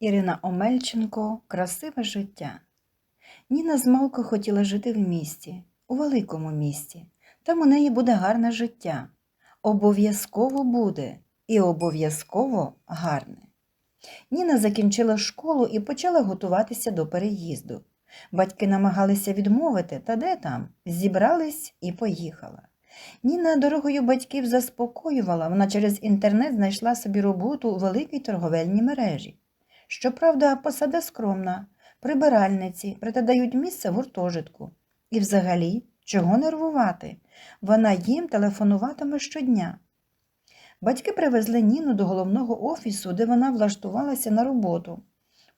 Ірина Омельченко Красиве життя. Ніна змалку хотіла жити в місті, у великому місті. Там у неї буде гарне життя. Обов'язково буде і обов'язково гарне. Ніна закінчила школу і почала готуватися до переїзду. Батьки намагалися відмовити, та де там? Зібрались і поїхала. Ніна дорогою батьків заспокоювала, вона через інтернет знайшла собі роботу у великій торговельній мережі. Щоправда, посада скромна, прибиральниці, проте дають місце в гуртожитку. І взагалі, чого нервувати? Вона їм телефонуватиме щодня. Батьки привезли Ніну до головного офісу, де вона влаштувалася на роботу.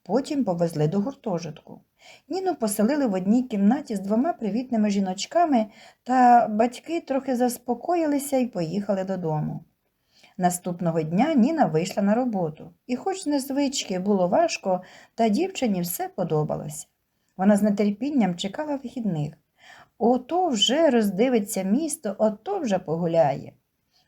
Потім повезли до гуртожитку. Ніну поселили в одній кімнаті з двома привітними жіночками, та батьки трохи заспокоїлися і поїхали додому. Наступного дня Ніна вийшла на роботу, і, хоч незвички було важко, та дівчині все подобалося. Вона з нетерпінням чекала вихідних. Ото вже роздивиться місто, ото вже погуляє.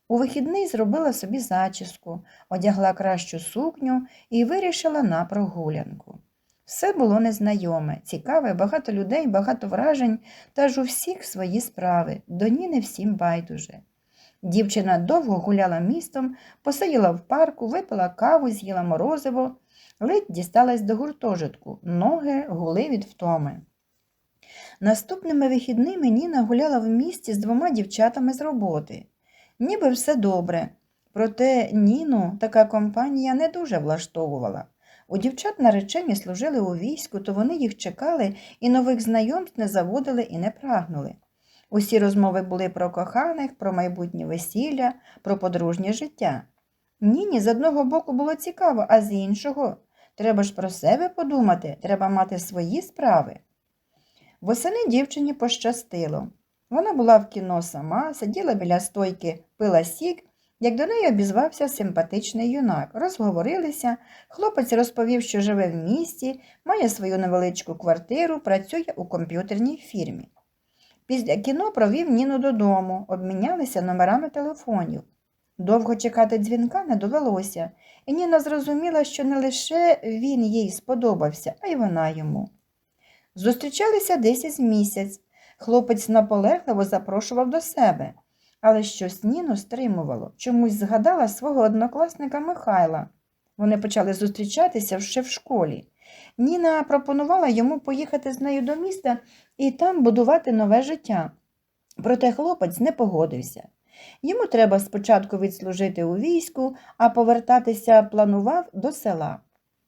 У вихідний зробила собі зачіску, одягла кращу сукню і вирішила на прогулянку. Все було незнайоме, цікаве, багато людей, багато вражень, та ж у всіх свої справи, до Ніни всім байдуже. Дівчина довго гуляла містом, посиділа в парку, випила каву, з'їла морозиво, ледь дісталась до гуртожитку, ноги гули від втоми. Наступними вихідними Ніна гуляла в місті з двома дівчатами з роботи. Ніби все добре, проте Ніну така компанія не дуже влаштовувала. У дівчат наречені служили у війську, то вони їх чекали і нових знайомств не заводили і не прагнули. Усі розмови були про коханих, про майбутнє весілля, про подружнє життя. Ніні з одного боку було цікаво, а з іншого треба ж про себе подумати, треба мати свої справи. Восени дівчині пощастило. Вона була в кіно сама, сиділа біля стойки, пила сік, як до неї обізвався симпатичний юнак. Розговорилися, хлопець розповів, що живе в місті, має свою невеличку квартиру, працює у комп'ютерній фірмі. Після кіно провів Ніну додому, обмінялися номерами телефонів. Довго чекати дзвінка не довелося, і Ніна зрозуміла, що не лише він їй сподобався, а й вона йому. Зустрічалися десь із місяць. Хлопець наполегливо запрошував до себе, але щось Ніну стримувало, чомусь згадала свого однокласника Михайла. Вони почали зустрічатися ще в школі. Ніна пропонувала йому поїхати з нею до міста і там будувати нове життя. Проте хлопець не погодився. Йому треба спочатку відслужити у війську, а повертатися планував до села.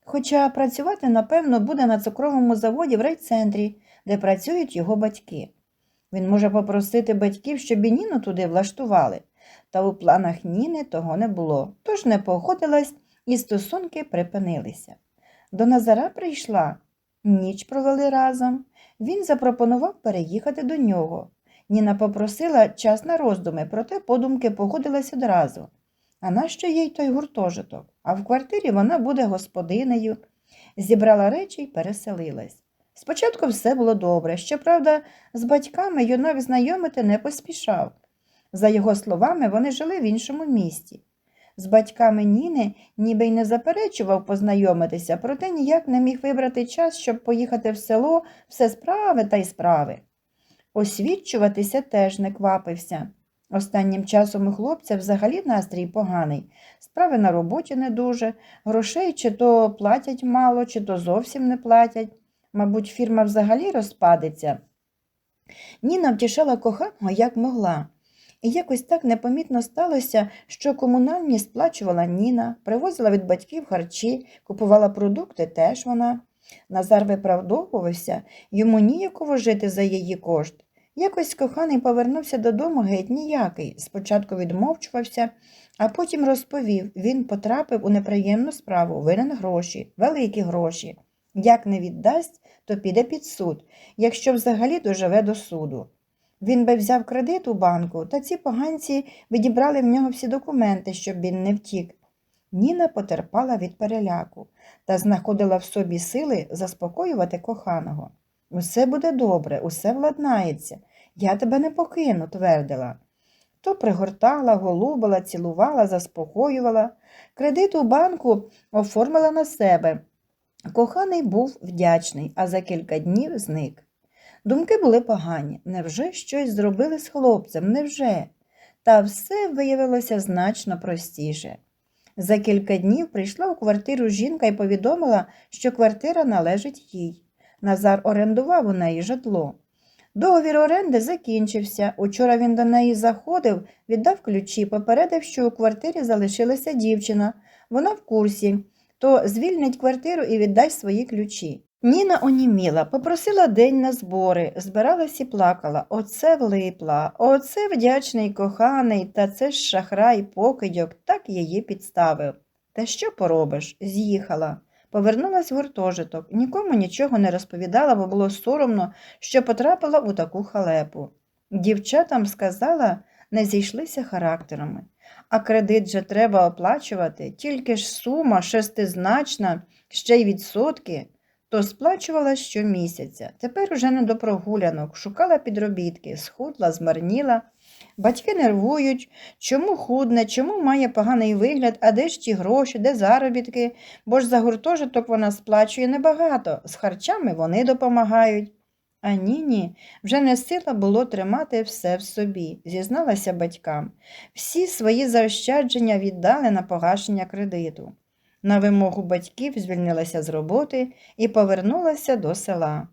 Хоча працювати, напевно, буде на цукровому заводі в райцентрі, де працюють його батьки. Він може попросити батьків, щоб і Ніну туди влаштували, та у планах Ніни того не було, тож не погодилась і стосунки припинилися. До Назара прийшла, ніч провели разом. Він запропонував переїхати до нього. Ніна попросила час на роздуми, проте подумки погодилась одразу. А нащо їй той гуртожиток? А в квартирі вона буде господинею. Зібрала речі й переселилась. Спочатку все було добре, щоправда, з батьками юнак знайомити не поспішав. За його словами, вони жили в іншому місті. З батьками Ніни ніби й не заперечував познайомитися, проте ніяк не міг вибрати час, щоб поїхати в село все справи та й справи. Освідчуватися теж не квапився. Останнім часом у хлопця взагалі настрій поганий. Справи на роботі не дуже, грошей чи то платять мало, чи то зовсім не платять. Мабуть, фірма взагалі розпадеться. Ніна втішала коханого, як могла. І якось так непомітно сталося, що комунальні сплачувала Ніна, привозила від батьків харчі, купувала продукти теж вона. Назар виправдовувався, йому ніяково жити за її кошт. Якось коханий повернувся додому геть ніякий. Спочатку відмовчувався, а потім розповів він потрапив у неприємну справу, винен гроші, великі гроші. Як не віддасть, то піде під суд, якщо взагалі доживе до суду. Він би взяв кредит у банку, та ці поганці відібрали в нього всі документи, щоб він не втік. Ніна потерпала від переляку та знаходила в собі сили заспокоювати коханого. Усе буде добре, усе владнається. Я тебе не покину, твердила. То пригортала, голубила, цілувала, заспокоювала. Кредит у банку оформила на себе. Коханий був вдячний, а за кілька днів зник. Думки були погані. Невже щось зробили з хлопцем? Невже? Та все виявилося значно простіше. За кілька днів прийшла у квартиру жінка і повідомила, що квартира належить їй. Назар орендував у неї житло. Договір оренди закінчився. Учора він до неї заходив, віддав ключі, попередив, що у квартирі залишилася дівчина. Вона в курсі, то звільнить квартиру і віддасть свої ключі. Ніна оніміла, попросила день на збори, збиралась і плакала. Оце влипла, оце вдячний коханий, та це ж шахрай покидьок, так її підставив. Та що поробиш? З'їхала. Повернулась в гуртожиток, нікому нічого не розповідала, бо було соромно, що потрапила у таку халепу. Дівчатам сказала, не зійшлися характерами. А кредит же треба оплачувати, тільки ж сума шестизначна, ще й відсотки, то сплачувала щомісяця. Тепер уже не до прогулянок, шукала підробітки, схудла, змарніла. Батьки нервують, чому худне, чому має поганий вигляд, а де ж ті гроші, де заробітки, бо ж за гуртожиток вона сплачує небагато, з харчами вони допомагають. А ні-ні, вже не сила було тримати все в собі, зізналася батькам. Всі свої заощадження віддали на погашення кредиту. На вимогу батьків звільнилася з роботи і повернулася до села.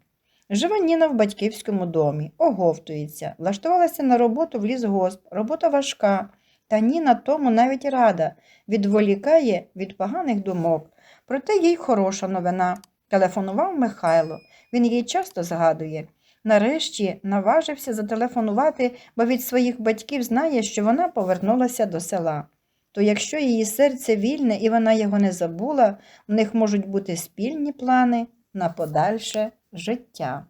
Живе Ніна в батьківському домі, оговтується, влаштувалася на роботу в лісгосп, робота важка, та Ніна тому навіть рада, відволікає від поганих думок. Проте їй хороша новина. Телефонував Михайло, він її часто згадує. Нарешті наважився зателефонувати, бо від своїх батьків знає, що вона повернулася до села. То якщо її серце вільне і вона його не забула, в них можуть бути спільні плани на подальше життя.